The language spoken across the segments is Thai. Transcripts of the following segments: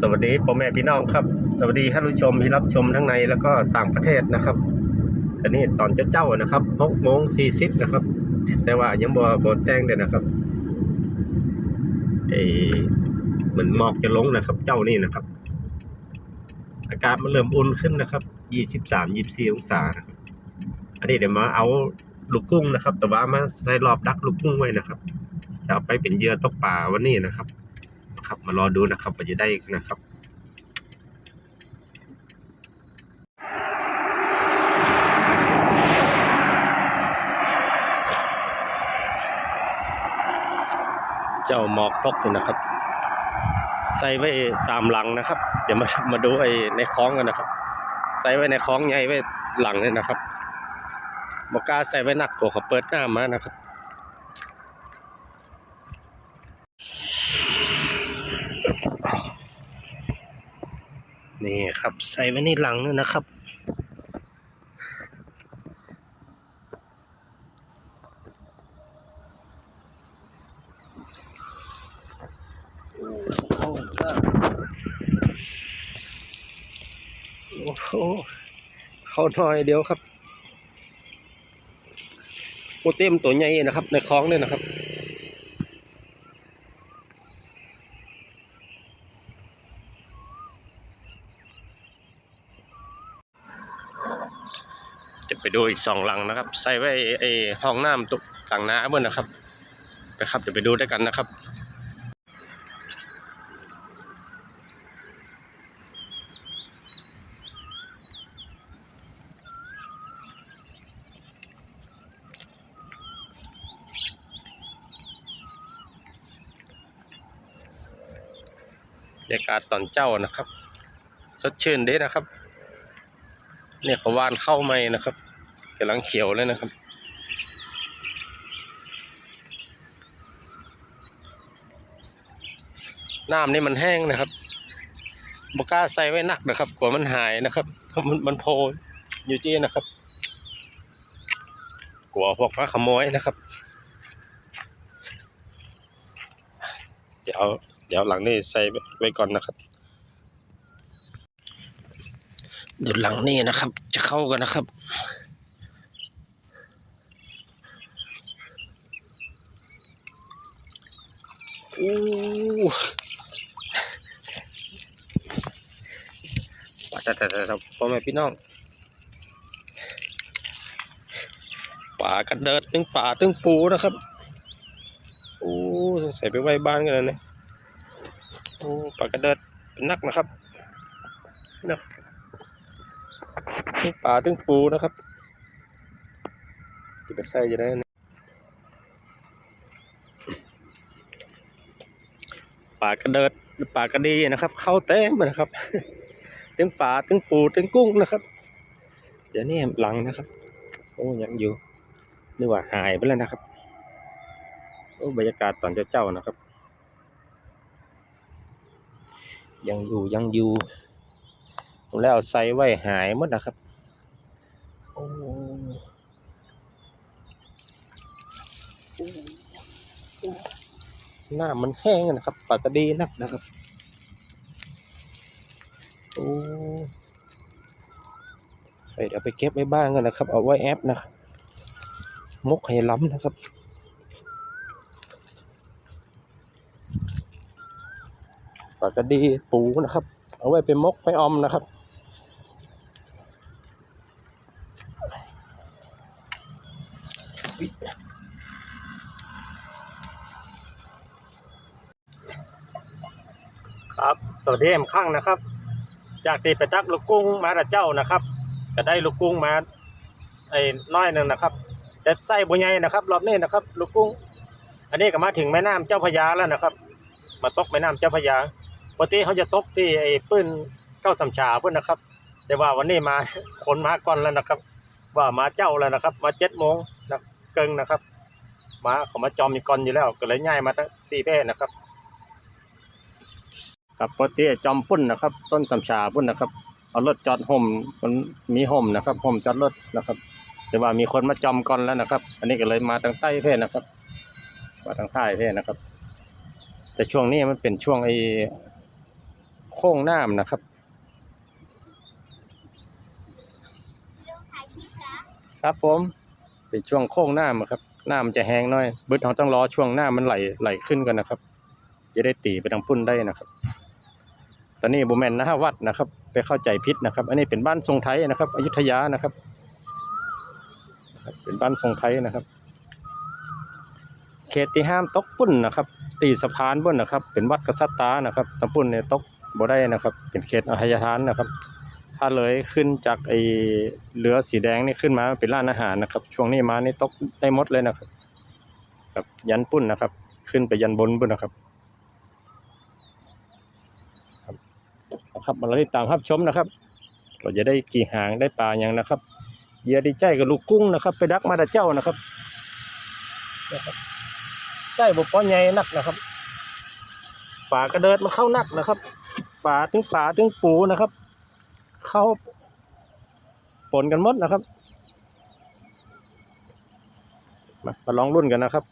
สวัสดีพ่อแม่พี่น้องครับ สวัสดีท่านผู้ชมที่รับชมทั้งในแล้วก็ต่างประเทศนะครับอันนี้ตอนเจ้าๆนะครับ6โมง40นะครับ แต่ว่ายังบ่บ่แจ้งเลยนะครับเออเหมือนหมอกจะลงนะครับ เจ้านี่นะครับ อากาศมันเริ่มอุ่นขึ้นนะครับ23 24องศานะครับ อันนี้เดี๋ยวมาเอาลูกกุ้งนะครับ แต่ว่ามาใส่รอบดักลูกกุ้งไว้นะครับ จะเอาไปเป็นเหยื่อตกปลาวันนี้นะครับ ครับ มารอดูนะครับว่าจะได้นะครับเจ้าหมอกตกนี่นะครับ ใส่ไว้สามหลังนะครับ เดี๋ยวมามาดูไอ้ในคล้องกันนะครับ ใส่ไว้ในคล้องใหญ่ไว้หลังเลยนะครับบอกล้าใส่ไว้หนักกว่าเขาเปิดหน้ามานะครับ นี่ครับใส่ไว้ในหลังนี่นะครับโอ้โหเขาหน่อยเดียวครับโปเต็มตัวใหญ่นะครับ ในคลองเนี่ยนะครับูอีกสองหลังนะครับ ใส่ไว้ไอ้ห้องน้ำตุกกลางน้ำเมื่อนะครับ ไปครับเดี๋ยวไปดูด้วยกันนะครับบรรยากาศตอนเจ้านะครับ สดชื่นเด้นะครับ เนี่ยเขาวานเข้าไม่นะครับำลังเขียวเลยนะครับ น้ำนี่มันแห้งนะครับบกล้าใส่ไว้นักนะครับ กลัวมันหายนะครับ มันมันโพอยู่ที่นะครับ กลัวพวกพระขโมยนะครับ เดี๋ยวเดี๋ยวหลังนี้ใส่ไว้ก่อนนะครับเดี๋ยวหลังนี้นะครับ จะเข้ากันนะครับ อู้ว่าแต่แต่แต่พ่อแม่พี่น้องป่ากระเดิดตึงป่าตึงปูนะครับโอ้สงสัยไปไว้บ้านกันแล้วเนี่ยโอ้ป่ากระเดิดเป็นนักนะครับนักตึงป่าตึงปูนะครับจะไปใส่จะได้เนี่ย ป่ากระเดิดป่ากระดีนะครับ เข้าเต็มนะครับตึงป่าตึงปูตึงกุ้งนะครับ เดี๋ยวนี้หลังนะครับ โอ้ยังอยู่นึกว่าหายไปแล้วนะครับโอ้บรรยากาศตอนเจ้าๆนะครับ ยังอยู่ยังอยู่แล้วใส่ไว้หายหมดนะครับโอ้โอ้ หน้ามันแห้งนะครับปากกระดีนักนะครับโอ้ไปเดี๋ยวไปเก็บไว้บ้านกันนะครับ เอาไว้แอปนะครับมกให้ล้ำนะครับปลากระดีปูนะครับ เอาไว้เป็นมกไปอมนะครับ สวัสดีเอ็มข้างนะครับ จากตีไปตักลูกกุ้งมาแต่เจ้านะครับ ก็ได้ลูกกุ้งมาไอ้น้อยหนึ่งนะครับแต่ไส้บุญใหญ่นะครับรอบนี้นะครับ ลูกกุ้ง อันนี้ก็มาถึงแม่น้ำเจ้าพยาแล้วนะครับ มาตกแม่น้ำเจ้าพยาปกติเขาจะตกที่ไอ้ปื้นเก้าสำชาเพื่อนนะครับ แต่ว่าวันนี้มาคนมาก่อนแล้วนะครับ ว่ามาเจ้าแล้วนะครับ มาเจ็ดโมงนะเกิงนะครับ มาเขามาจอมยี่ก่อนอยู่แล้วก็เลยง่ายมาตั้งตีแพ้นะครับ ครับปกติจอมปุ้นนะครับ ต้นสำชาปุ้นนะครับ เอารถจอดห่มมันมีห่มนะครับห่มจอดรถนะครับ แต่ว่ามีคนมาจอมก่อนแล้วนะครับ อันนี้ก็เลยมาทางใต้เพศนะครับ มาทางใต้เพศนะครับ แต่ช่วงนี้มันเป็นช่วงไอ้โค้งน้ำนะครับครับผมเป็นช่วงโค้งน้ำครับน้ำมันจะแห้งน้อยบิดเราต้องรอช่วงน้ำมันไหลไหลขึ้นกันนะครับ จะได้ตีไปทางพุ่นได้นะครับ ตอนนี้บุแมนนะฮะวัดนะครับ ไปเข้าใจพิษนะครับ อันนี้เป็นบ้านทรงไทยนะครับ อยุธยานะครับ เป็นบ้านทรงไทยนะครับ เขตที่ห้ามตกปุ้นนะครับ ตีสะพานบุ้นนะครับ เป็นวัดกษัตริย์ตานะครับตำปุ้นเนี่ยตกบ่ได้นะครับ เป็นเขตอภัยทานนะครับ ถ้าเลยขึ้นจากไอเรือสีแดงนี่ขึ้นมาเป็นร้านอาหารนะครับ ช่วงนี้มานี่ตกได้หมดเลยนะครับแบบยันปุ้นนะครับ ขึ้นไปยันบนปุ้นนะครับ ครับมาเราติดตามรับชมนะครับเราจะได้กี่หางได้ปลาอย่างนะครับเหยื่อดีใจกับลูกกุ้งนะครับ ไปดักมาแตาเจ้านะครับนะครับไส้บุปผาใหญ่นักนะครับปลากระเดิดมันเข้านักนะครับปลาถึงปลาถึงปูนะครับ เข้าปนกันหมดนะครับมาลองรุ่นกันนะครับ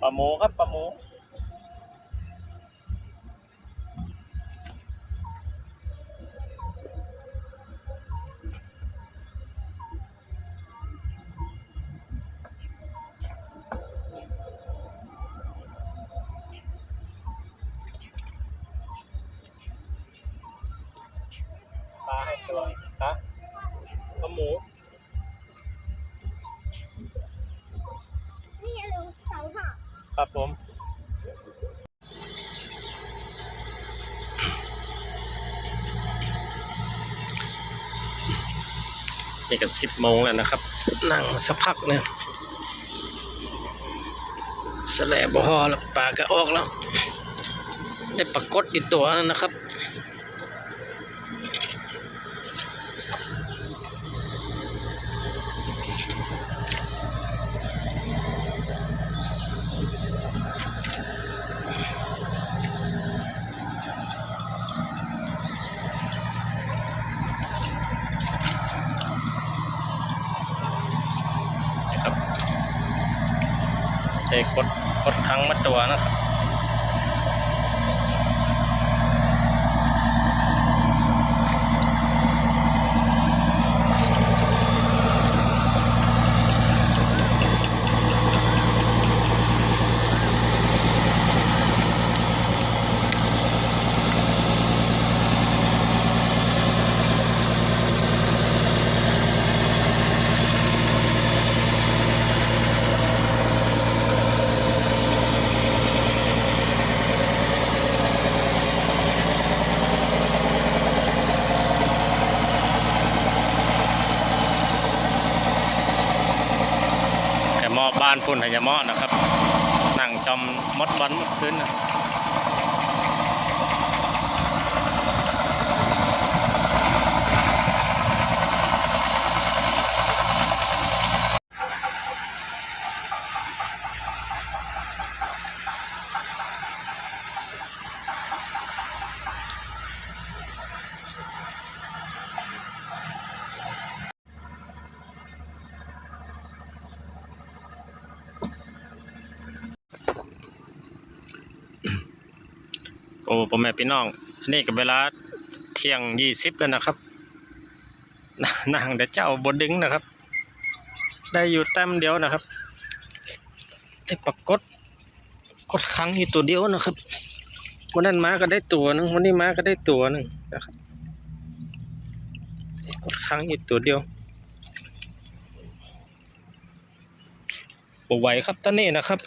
ปลาหมูครับปลาหมูปลาให้ตัวฮะปลาหมู นี่อะไรเสา ครับผมนี่ก็สิบโมงแล้วนะครับ นั่งสักพักเนี่ยแสลบฮอแล้วปลาก็ออกแล้ว ได้ปรากฏอีกตัวนะครับได้ กดครั้งมาตัวนะครับานพุ่นหยมอนะครับ นั่งจอมมดบันเมื่อคืนนะ อ้พ่อแม่พี่น้องอันนี้ก็เวลาเที่ยงยี่สิบแล้วนะครับนั่งเดี๋ยวเจ้าบนดึงนะครับ ได้อยู่แต้มเดียวนะครับได้ปรากฏกดครั้งอยู่ตัวเดียวนะครับวันนั้นมาก็ได้ตัวหนึงวันนี้มาก็ได้ตัวหนึงนะครับกดครั้งอยู่ตัวเดียวบไหวครับตอนนี้นะครับ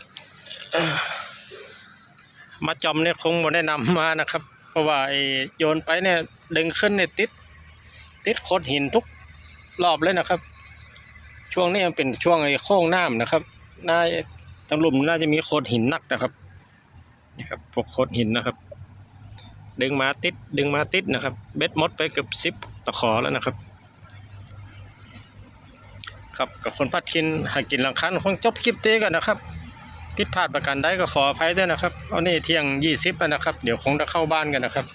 มาจอมเนี่ยคงบ่ได้นำมานะครับ เพราะว่าไอ้โยนไปเนี่ยดึงขึ้นเนี่ยติด ติดโคดหินทุกรอบเลยนะครับ ช่วงนี้มันเป็นช่วงไอ้โค้งน้ำนะครับน่าตำลุมน่าจะมีโคดหินหนักนะครับนี่ครับพวกโคดหินนะครับ ดึงมาติดดึงมาติดนะครับ เบ็ดมดไปเกือบสิบตะขอแล้วนะครับครับกับคนพัดกินหากินหลังคันคงจบคลิปเต้กันนะครับ ผิดพลาดประการใดก็ขออภัยด้วยนะครับเอานี่เที่ยงยี่สิบแล้วนะครับ เดี๋ยวคงจะเข้าบ้านกันนะครับ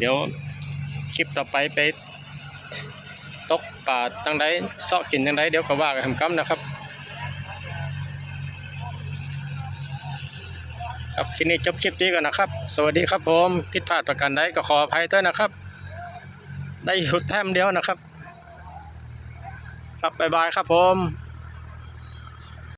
เดี๋ยวคลิปต่อไปไปตกป่าตั้งใดเสาะกินตั้งใดเดี๋ยวก็ว่ากันทำกำนะครับ ครับคลิปนี้จบคลิปนี้ก่อนนะครับ สวัสดีครับผมผิดพลาดประการใดก็ขออภัยด้วยนะครับ ได้หยุดแต้มเดียวนะครับ ครับบ๊ายบายครับผม